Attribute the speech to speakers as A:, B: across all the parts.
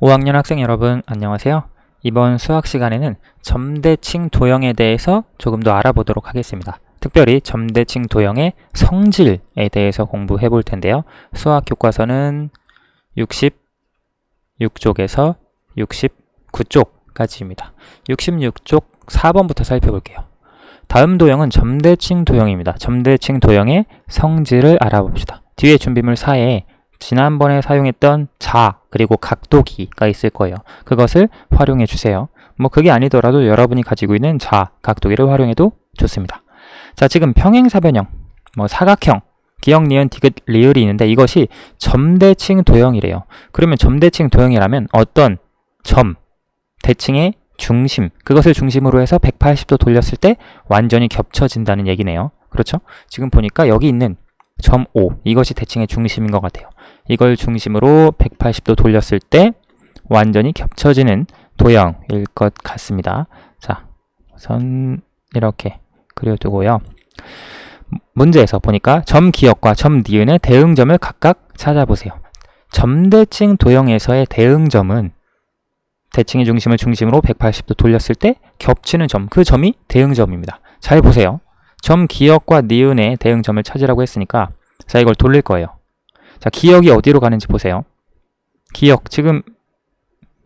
A: 5학년 학생 여러분 안녕하세요. 이번 수학 시간에는 점대칭 도형에 대해서 조금 더 알아보도록 하겠습니다. 특별히 점대칭 도형의 성질에 대해서 공부해 볼 텐데요. 수학 교과서는 66쪽에서 69쪽까지입니다. 66쪽 4번부터 살펴볼게요. 다음 도형은 점대칭 도형입니다. 점대칭 도형의 성질을 알아봅시다. 뒤에 준비물 4에 지난번에 사용했던 자 그리고 각도기가 있을 거예요. 그것을 활용해 주세요. 뭐 그게 아니더라도 여러분이 가지고 있는 자, 각도기를 활용해도 좋습니다. 자, 지금 평행사변형, 뭐 사각형, 기역, 니은, 디귿, 리을이 있는데 이것이 점대칭 도형이래요. 그러면 점대칭 도형이라면 어떤 점, 대칭의 중심, 그것을 중심으로 해서 180도 돌렸을 때 완전히 겹쳐진다는 얘기네요. 그렇죠? 지금 보니까 여기 있는 점 5, 이것이 대칭의 중심인 것 같아요. 이걸 중심으로 180도 돌렸을 때 완전히 겹쳐지는 도형일 것 같습니다. 자, 선 이렇게 그려두고요. 문제에서 보니까 점 기역과 점 니은의 대응점을 각각 찾아보세요. 점대칭 도형에서의 대응점은 대칭의 중심을 중심으로 180도 돌렸을 때 겹치는 점, 그 점이 대응점입니다. 잘 보세요. 점 기역과 니은의 대응점을 찾으라고 했으니까 자 이걸 돌릴 거예요. 자 기역이 어디로 가는지 보세요. 기역 지금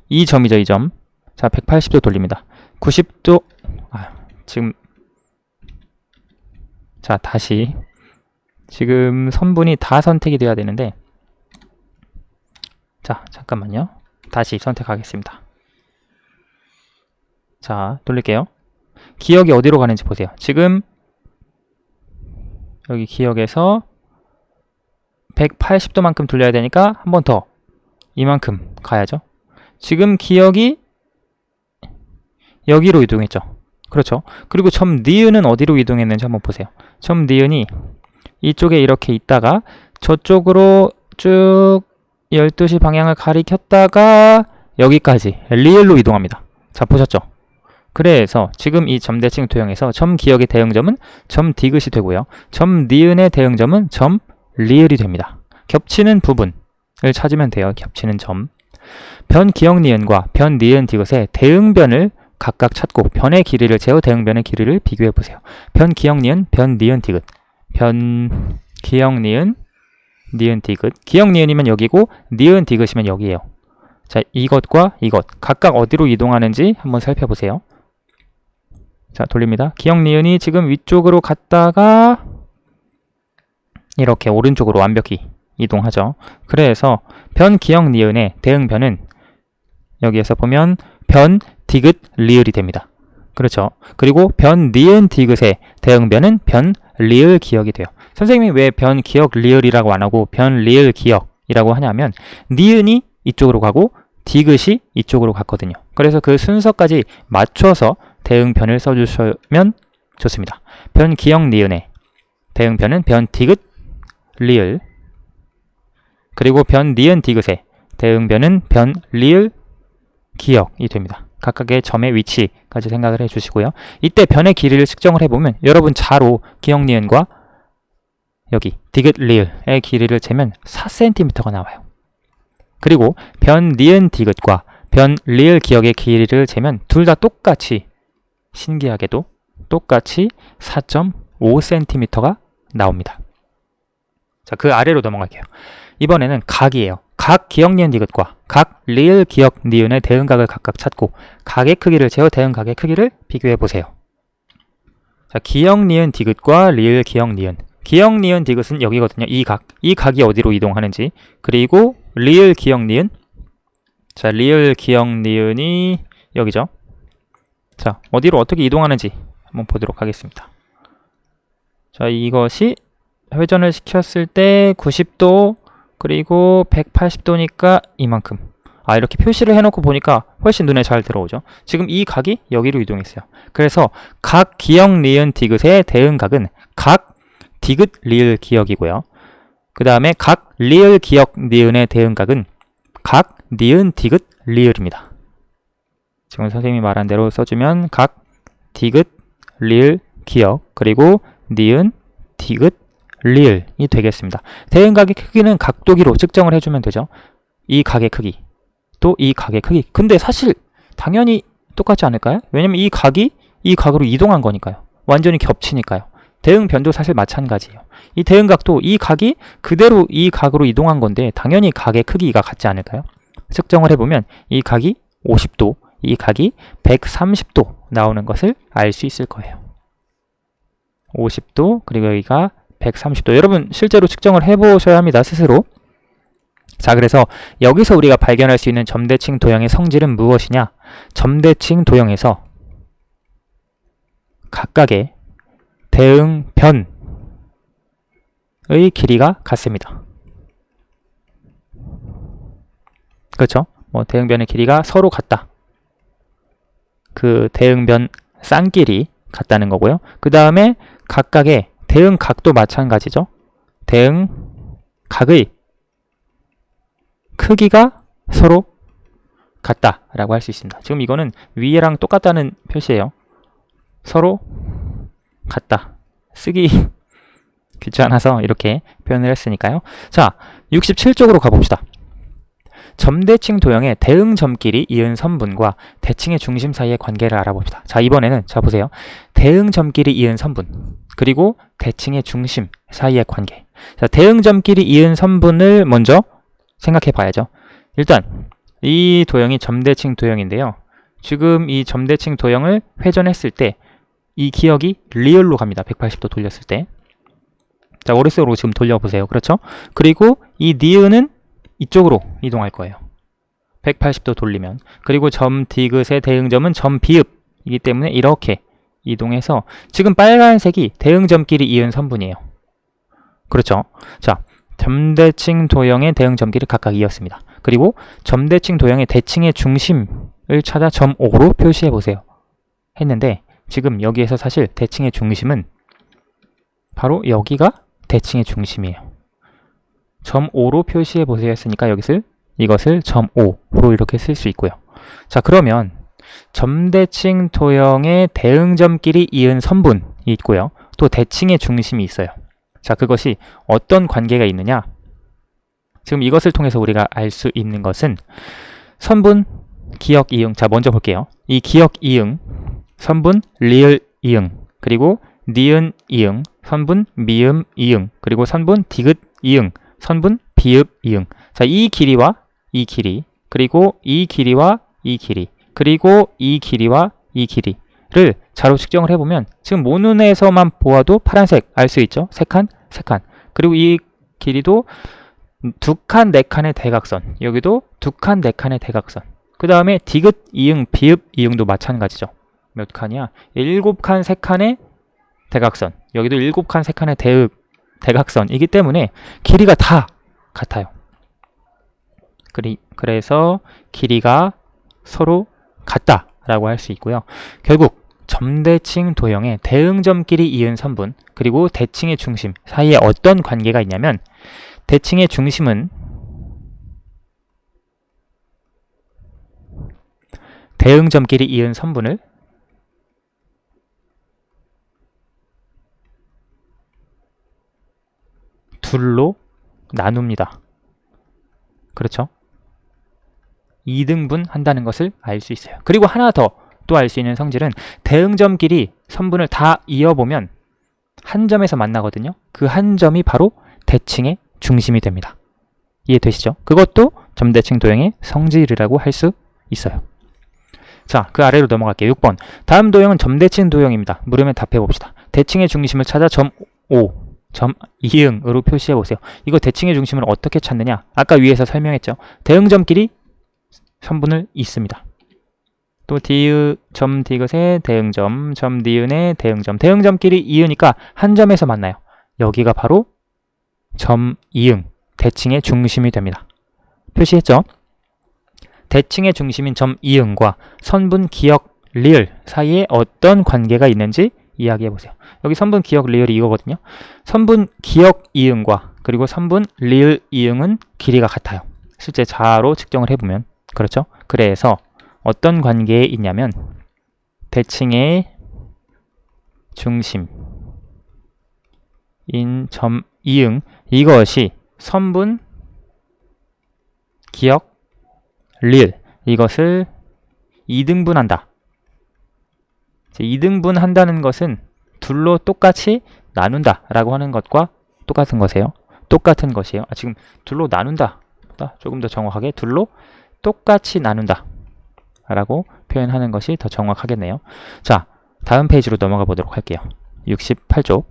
A: 이 점이죠 이 점. 자 180도 돌립니다. 90도 아, 지금 자 다시 지금 선분이 다 선택이 돼야 되는데 자 잠깐만요. 다시 선택하겠습니다. 자 돌릴게요. 기역이 어디로 가는지 보세요. 지금 여기 기역에서 180도만큼 돌려야 되니까 한 번 더 이만큼 가야죠. 지금 기역이 여기로 이동했죠. 그렇죠. 그리고 점 니은은 어디로 이동했는지 한번 보세요. 점 니은이 이쪽에 이렇게 있다가 저쪽으로 쭉 12시 방향을 가리켰다가 여기까지 리을로 이동합니다. 자, 보셨죠? 그래서 지금 이 점대칭 도형에서 점 기역의 대응점은 점 디귿이 되고요. 점 니은의 대응점은 점 리을이 됩니다. 겹치는 부분을 찾으면 돼요. 겹치는 점. 변 기역 니은과 변 니은 디귿의 대응변을 각각 찾고 변의 길이를 재어 대응변의 길이를 비교해 보세요. 변 기역 니은, 변 니은 디귿. 변 기역 니은, 니은 디귿. 기역 니은이면 여기고 니은 디귿이면 여기예요. 자, 이것과 이것 각각 어디로 이동하는지 한번 살펴보세요. 자, 돌립니다. 기역 니은이 지금 위쪽으로 갔다가 이렇게 오른쪽으로 완벽히 이동하죠. 그래서 변 기역 니은의 대응 변은 여기에서 보면 변 디귿 리을이 됩니다. 그렇죠. 그리고 변 니은 디귿의 대응 변은 변 리을 기역이 돼요. 선생님이 왜 변 기역 리을이라고 안 하고 변 리을 기역이라고 하냐면 니은이 이쪽으로 가고 디귿이 이쪽으로 갔거든요. 그래서 그 순서까지 맞춰서 대응 변을 써주시면 좋습니다. 변 기역 니은의 대응 변은 변 디귿 리을 그리고 변 니은 디귿의 대응변은 변 리을 기역이 됩니다. 각각의 점의 위치까지 생각을 해주시고요. 이때 변의 길이를 측정을 해보면 여러분 자로 기역 니은과 여기 디귿 리을의 길이를 재면 4cm가 나와요. 그리고 변 니은 디귿과 변 리을 기역의 길이를 재면 둘 다 똑같이 신기하게도 똑같이 4.5cm가 나옵니다. 자, 그 아래로 넘어갈게요. 이번에는 각이에요. 각 기역 니은 디귿과 각 리을 기역 니은의 대응각을 각각 찾고 각의 크기를 재어 대응각의 크기를 비교해 보세요. 자, 기역 니은 디귿과 리을 기역 니은. 기역 니은 디귿은 여기거든요. 이 각. 이 각이 어디로 이동하는지. 그리고 리을 기역 니은. 자, 리을 기역 니은이 여기죠. 자, 어디로 어떻게 이동하는지 한번 보도록 하겠습니다. 자, 이것이 회전을 시켰을 때 90도 그리고 180도니까 이만큼. 아 이렇게 표시를 해놓고 보니까 훨씬 눈에 잘 들어오죠. 지금 이 각이 여기로 이동했어요. 그래서 각 기역 리은 디귿의 대응각은 각 디귿 리을 기역이고요. 그 다음에 각 리을 기역 니은의 대응각은 각 니은 디귿 리을입니다. 지금 선생님이 말한 대로 써주면 각 디귿 리을 기역 그리고 니은 디귿 리을이 되겠습니다. 대응각의 크기는 각도기로 측정을 해주면 되죠. 이 각의 크기 또 이 각의 크기. 근데 사실 당연히 똑같지 않을까요? 왜냐면 이 각이 이 각으로 이동한 거니까요. 완전히 겹치니까요. 대응 변도 사실 마찬가지예요. 이 대응 각도 이 각이 그대로 이 각으로 이동한 건데 당연히 각의 크기가 같지 않을까요? 측정을 해보면 이 각이 50도, 이 각이 130도 나오는 것을 알 수 있을 거예요. 50도 그리고 여기가 130도. 여러분 실제로 측정을 해보셔야 합니다. 스스로. 자 그래서 여기서 우리가 발견할 수 있는 점대칭 도형의 성질은 무엇이냐? 점대칭 도형에서 각각의 대응 변의 길이가 같습니다. 그렇죠? 뭐 대응 변의 길이가 서로 같다. 그 대응 변 쌍끼리 같다는 거고요. 그 다음에 각각의 대응 각도 마찬가지죠. 대응 각의 크기가 서로 같다라고 할 수 있습니다. 지금 이거는 위에랑 똑같다는 표시예요. 서로 같다. 쓰기 귀찮아서 이렇게 표현을 했으니까요. 자, 67쪽으로 가봅시다. 점대칭 도형의 대응 점끼리 이은 선분과 대칭의 중심 사이의 관계를 알아봅시다. 자, 이번에는 자 보세요. 대응 점끼리 이은 선분 그리고 대칭의 중심 사이의 관계. 자, 대응 점끼리 이은 선분을 먼저 생각해 봐야죠. 일단 이 도형이 점대칭 도형인데요. 지금 이 점대칭 도형을 회전했을 때 이 기억이 리얼로 갑니다. 180도 돌렸을 때. 자, 오른쪽으로 지금 돌려보세요. 그렇죠? 그리고 이 니은은 이쪽으로 이동할 거예요. 180도 돌리면. 그리고 점 디귿의 대응점은 점 비읍이기 때문에 이렇게 이동해서 지금 빨간색이 대응점끼리 이은 선분이에요. 그렇죠? 자, 점대칭 도형의 대응점끼리 각각 이었습니다. 그리고 점대칭 도형의 대칭의 중심을 찾아 점 5로 표시해 보세요. 했는데 지금 여기에서 사실 대칭의 중심은 바로 여기가 대칭의 중심이에요. 점 5로 표시해 보세요 했으니까 여기를 이것을 점 5로 이렇게 쓸 수 있고요. 자 그러면 점대칭 도형의 대응점끼리 이은 선분이 있고요. 또 대칭의 중심이 있어요. 자 그것이 어떤 관계가 있느냐? 지금 이것을 통해서 우리가 알 수 있는 것은 선분, 기억, 이응. 자 먼저 볼게요. 이 기억, 이응, 선분, 리을, 이응, 그리고 니은, 이응, 선분, 미음, 이응, 그리고 선분, 디귿, 이응, 선분, 비읍, 이응. 자, 이 길이와 이 길이, 그리고 이 길이와 이 길이, 그리고 이 길이와 이 길이를 자로 측정을 해보면 지금 모눈에서만 보아도 파란색 알 수 있죠? 세 칸, 세 칸. 그리고 이 길이도 두 칸, 네 칸의 대각선. 여기도 두 칸, 네 칸의 대각선. 그 다음에 디귿, 이응, 비읍, 이응도 마찬가지죠. 몇 칸이야? 일곱 칸, 세 칸의 대각선. 여기도 일곱 칸, 세 칸의 대읍, 대각선이기 때문에 길이가 다 같아요. 그리, 그래서 길이가 서로 같다라고 할 수 있고요. 결국 점대칭 도형의 대응점끼리 이은 선분 그리고 대칭의 중심 사이에 어떤 관계가 있냐면 대칭의 중심은 대응점끼리 이은 선분을 둘로 나눕니다. 그렇죠? 2등분 한다는 것을 알 수 있어요. 그리고 하나 더 또 알 수 있는 성질은 대응점끼리 선분을 다 이어보면 한 점에서 만나거든요. 그 한 점이 바로 대칭의 중심이 됩니다. 이해되시죠? 그것도 점대칭 도형의 성질이라고 할 수 있어요. 자, 그 아래로 넘어갈게요. 6번. 다음 도형은 점대칭 도형입니다. 물으면 답해 봅시다. 대칭의 중심을 찾아 점 5, 점 이응으로 표시해 보세요. 이거 대칭의 중심을 어떻게 찾느냐? 아까 위에서 설명했죠. 대응점끼리 선분을 잇습니다. 또 디귿, 점 디귿의 대응점, 점 니은의 대응점. 대응점끼리 이으니까 한 점에서 만나요. 여기가 바로 점 이응, 대칭의 중심이 됩니다. 표시했죠? 대칭의 중심인 점 이응과 선분 기억 리을 사이에 어떤 관계가 있는지 이야기해 보세요. 여기 선분 기억 리을이 이거거든요. 선분 기억 이응과 그리고 선분 리을 이응은 길이가 같아요. 실제 자로 측정을 해보면 그렇죠? 그래서 어떤 관계에 있냐면 대칭의 중심 인 점 이응 이것이 선분 기억 리을 이것을 2등분한다. 2등분 한다는 것은 둘로 똑같이 나눈다 라고 하는 것과 똑같은 것이에요. 똑같은 것이에요. 아, 지금 둘로 나눈다. 보다 조금 더 정확하게 둘로 똑같이 나눈다 라고 표현하는 것이 더 정확하겠네요. 자, 다음 페이지로 넘어가 보도록 할게요. 68쪽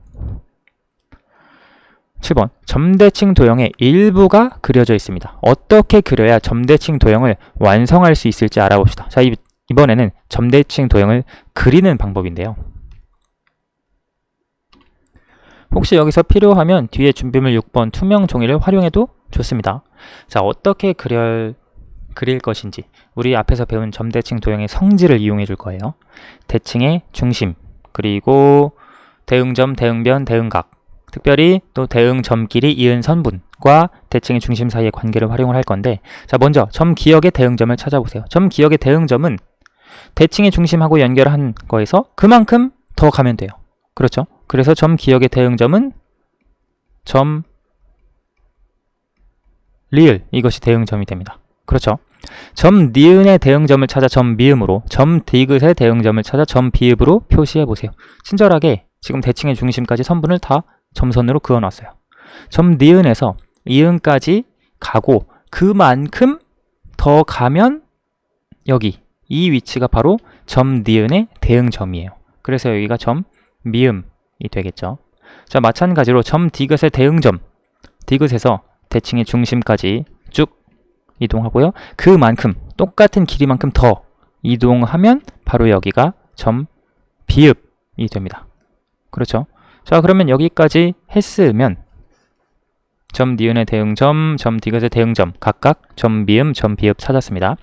A: 7번 점대칭 도형의 일부가 그려져 있습니다. 어떻게 그려야 점대칭 도형을 완성할 수 있을지 알아봅시다. 자, 이, 이번에는 점대칭 도형을 그리는 방법인데요. 혹시 여기서 필요하면 뒤에 준비물 6번 투명 종이를 활용해도 좋습니다. 자, 어떻게 그릴, 그릴 것인지 우리 앞에서 배운 점대칭 도형의 성질을 이용해 줄 거예요. 대칭의 중심, 그리고 대응점, 대응변, 대응각, 특별히 또 대응점끼리 이은 선분과 대칭의 중심 사이의 관계를 활용을 할 건데 자, 먼저 점 기역의 대응점을 찾아보세요. 점 기역의 대응점은 대칭의 중심하고 연결한 거에서 그만큼 더 가면 돼요. 그렇죠? 그래서 점 기역의 대응점은 점 리을 이것이 대응점이 됩니다. 그렇죠? 점 니은의 대응점을 찾아 점 미음으로 점 디귿의 대응점을 찾아 점 비읍으로 표시해 보세요. 친절하게 지금 대칭의 중심까지 선분을 다 점선으로 그어놨어요. 점 니은에서 이은까지 가고 그만큼 더 가면 여기 이 위치가 바로 점 니은의 대응점이에요. 그래서 여기가 점 미음이 되겠죠. 자, 마찬가지로 점 디귿의 대응점, 디귿에서 대칭의 중심까지 쭉 이동하고요. 그만큼 똑같은 길이만큼 더 이동하면 바로 여기가 점 비읍이 됩니다. 그렇죠? 자, 그러면 여기까지 했으면 점 니은의 대응점, 점 디귿의 대응점 각각 점 미음, 점 비읍 찾았습니다.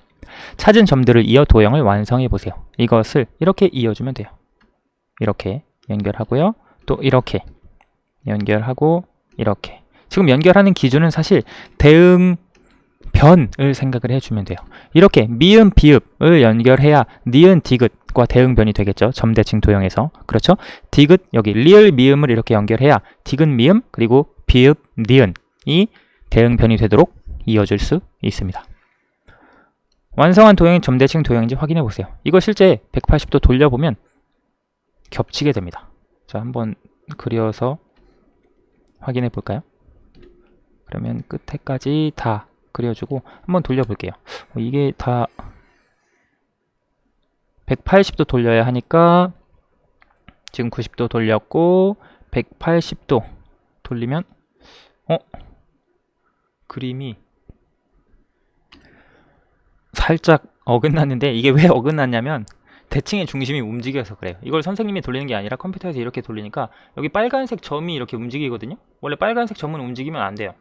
A: 찾은 점들을 이어 도형을 완성해 보세요. 이것을 이렇게 이어주면 돼요. 이렇게 연결하고요. 또 이렇게 연결하고 이렇게. 지금 연결하는 기준은 사실 대응 변을 생각을 해주면 돼요. 이렇게 미음 비읍을 연결해야 니은 디귿과 대응변이 되겠죠. 점대칭 도형에서 그렇죠. 디귿 여기 리을 미음을 이렇게 연결해야 디귿 미음 그리고 비읍 니은이 대응변이 되도록 이어줄 수 있습니다. 완성한 도형이 점대칭 도형인지 확인해 보세요. 이거 실제 180도 돌려보면 겹치게 됩니다. 자, 한번 그려서 확인해 볼까요? 그러면 끝에까지 다 그려주고 한번 돌려볼게요. 어, 이게 다 180도 돌려야 하니까 지금 90도 돌렸고 180도 돌리면 어? 그림이 살짝 어긋났는데 이게 왜 어긋났냐면 대칭의 중심이 움직여서 그래요. 이걸 선생님이 돌리는 게 아니라 컴퓨터에서 이렇게 돌리니까 여기 빨간색 점이 이렇게 움직이거든요. 원래 빨간색 점은 움직이면 안 돼요.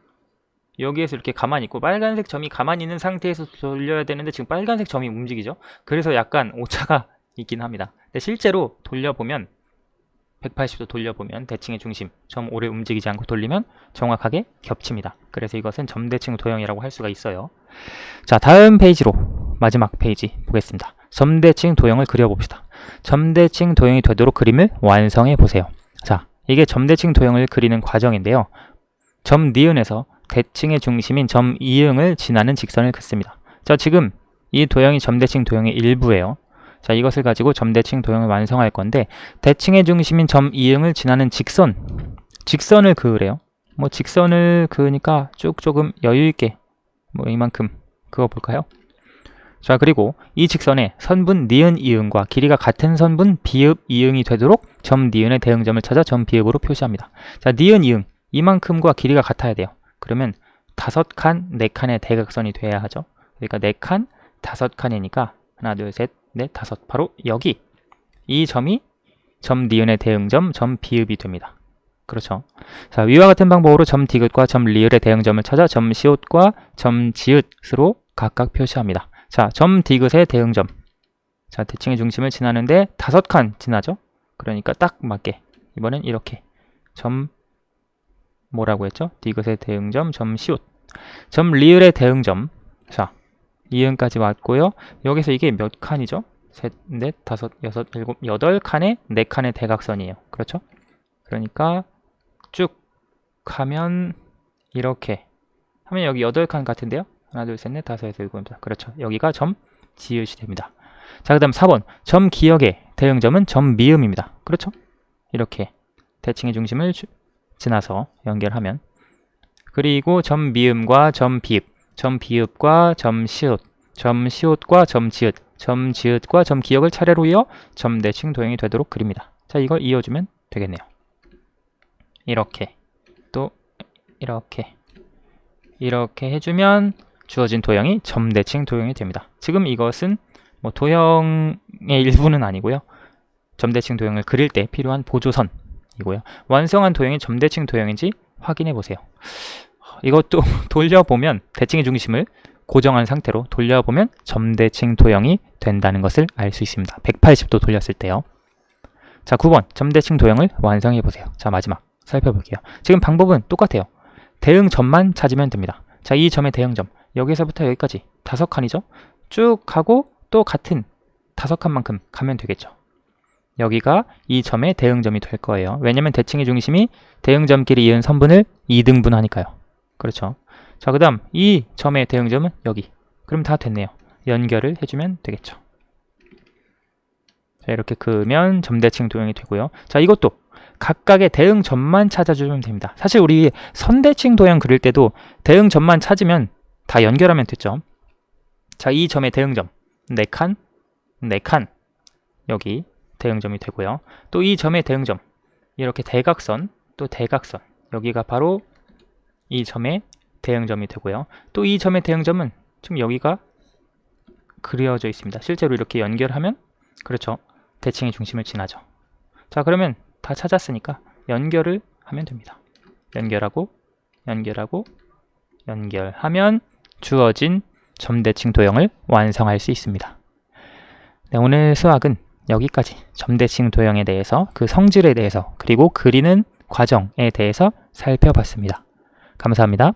A: 여기에서 이렇게 가만히 있고 빨간색 점이 가만히 있는 상태에서 돌려야 되는데 지금 빨간색 점이 움직이죠. 그래서 약간 오차가 있긴 합니다. 근데 실제로 돌려보면 180도 돌려보면 대칭의 중심 점 오래 움직이지 않고 돌리면 정확하게 겹칩니다. 그래서 이것은 점대칭 도형이라고 할 수가 있어요. 자 다음 페이지로 마지막 페이지 보겠습니다. 점대칭 도형을 그려봅시다. 점대칭 도형이 되도록 그림을 완성해 보세요. 자 이게 점대칭 도형을 그리는 과정인데요. 점 니은에서 대칭의 중심인 점 이응을 지나는 직선을 긋습니다. 자, 지금 이 도형이 점대칭 도형의 일부예요. 자, 이것을 가지고 점대칭 도형을 완성할 건데 대칭의 중심인 점 이응을 지나는 직선, 직선을 그으래요. 뭐 직선을 그으니까 쭉 조금 여유 있게 뭐 이만큼 그어 볼까요? 자, 그리고 이 직선에 선분 니은 이응과 길이가 같은 선분 비읍 이응이 되도록 점 니은의 대응점을 찾아 점 비읍으로 표시합니다. 자, 니은 이응 이만큼과 길이가 같아야 돼요. 그러면 다섯 칸, 네 칸의 대각선이 돼야 하죠. 그러니까 네 칸, 다섯 칸이니까 하나, 둘, 셋, 넷, 다섯. 바로 여기 이 점이 점 니은의 대응점, 점 비읍이 됩니다. 그렇죠. 자, 위와 같은 방법으로 점 디귿과 점 리을의 대응점을 찾아 점 시옷과 점 지읒으로 각각 표시합니다. 자, 점 디귿의 대응점. 자, 대칭의 중심을 지나는데 다섯 칸 지나죠? 그러니까 딱 맞게. 이번엔 이렇게. 점 뭐라고 했죠? 디귿의 대응점, 점 시옷. 점 리을의 대응점. 자, 이응까지 왔고요. 여기서 이게 몇 칸이죠? 셋, 넷, 다섯, 여섯, 일곱, 여덟 칸의 네 칸의 대각선이에요. 그렇죠? 그러니까 쭉 하면 이렇게 하면 여기 여덟 칸 같은데요? 하나, 둘, 셋, 넷, 다섯, 여섯, 일곱, 여덟. 그렇죠. 여기가 점 지읒이 됩니다. 자, 그 다음 4번. 점 기억의 대응점은 점 미음입니다. 그렇죠? 이렇게 대칭의 중심을 주- 지나서 연결하면 그리고 점 미음과 점 비읍, 점 비읍과 점 시옷, 점 시옷과 점 지읒, 점 지읒과 점 기억을 차례로 이어 점 대칭 도형이 되도록 그립니다. 자, 이걸 이어주면 되겠네요. 이렇게 또 이렇게 이렇게 해주면 주어진 도형이 점 대칭 도형이 됩니다. 지금 이것은 뭐 도형의 일부는 아니고요. 점 대칭 도형을 그릴 때 필요한 보조선 이고요. 완성한 도형이 점 대칭 도형인지 확인해 보세요. 이것도 돌려보면 대칭의 중심을 고정한 상태로 돌려보면 점대칭 도형이 된다는 것을 알 수 있습니다. 180도 돌렸을 때요. 자, 9번 점대칭 도형을 완성해 보세요. 자, 마지막 살펴볼게요. 지금 방법은 똑같아요. 대응점만 찾으면 됩니다. 자, 이 점의 대응점 여기서부터 여기까지 다섯 칸이죠. 쭉 가고 또 같은 다섯 칸만큼 가면 되겠죠. 여기가 이 점의 대응점이 될 거예요. 왜냐면 대칭의 중심이 대응점끼리 이은 선분을 2등분하니까요. 그렇죠. 자, 그 다음 이 점의 대응점은 여기. 그럼 다 됐네요. 연결을 해주면 되겠죠. 자, 이렇게 그으면 점대칭 도형이 되고요. 자, 이것도 각각의 대응점만 찾아주면 됩니다. 사실 우리 선대칭 도형 그릴 때도 대응점만 찾으면 다 연결하면 됐죠. 자, 이 점의 대응점. 4칸, 4칸. 여기 대응점이 되고요. 또 이 점의 대응점. 이렇게 대각선, 또 대각선. 여기가 바로 이 점의 대응점이 되고요. 또 이 점의 대응점은 지금 여기가 그려져 있습니다. 실제로 이렇게 연결하면 그렇죠. 대칭의 중심을 지나죠. 자, 그러면 다 찾았으니까 연결을 하면 됩니다. 연결하고 연결하고 연결하면 주어진 점대칭 도형을 완성할 수 있습니다. 네, 오늘 수학은 여기까지 점대칭 도형에 대해서 그 성질에 대해서 그리고 그리는 과정에 대해서 살펴봤습니다. 감사합니다.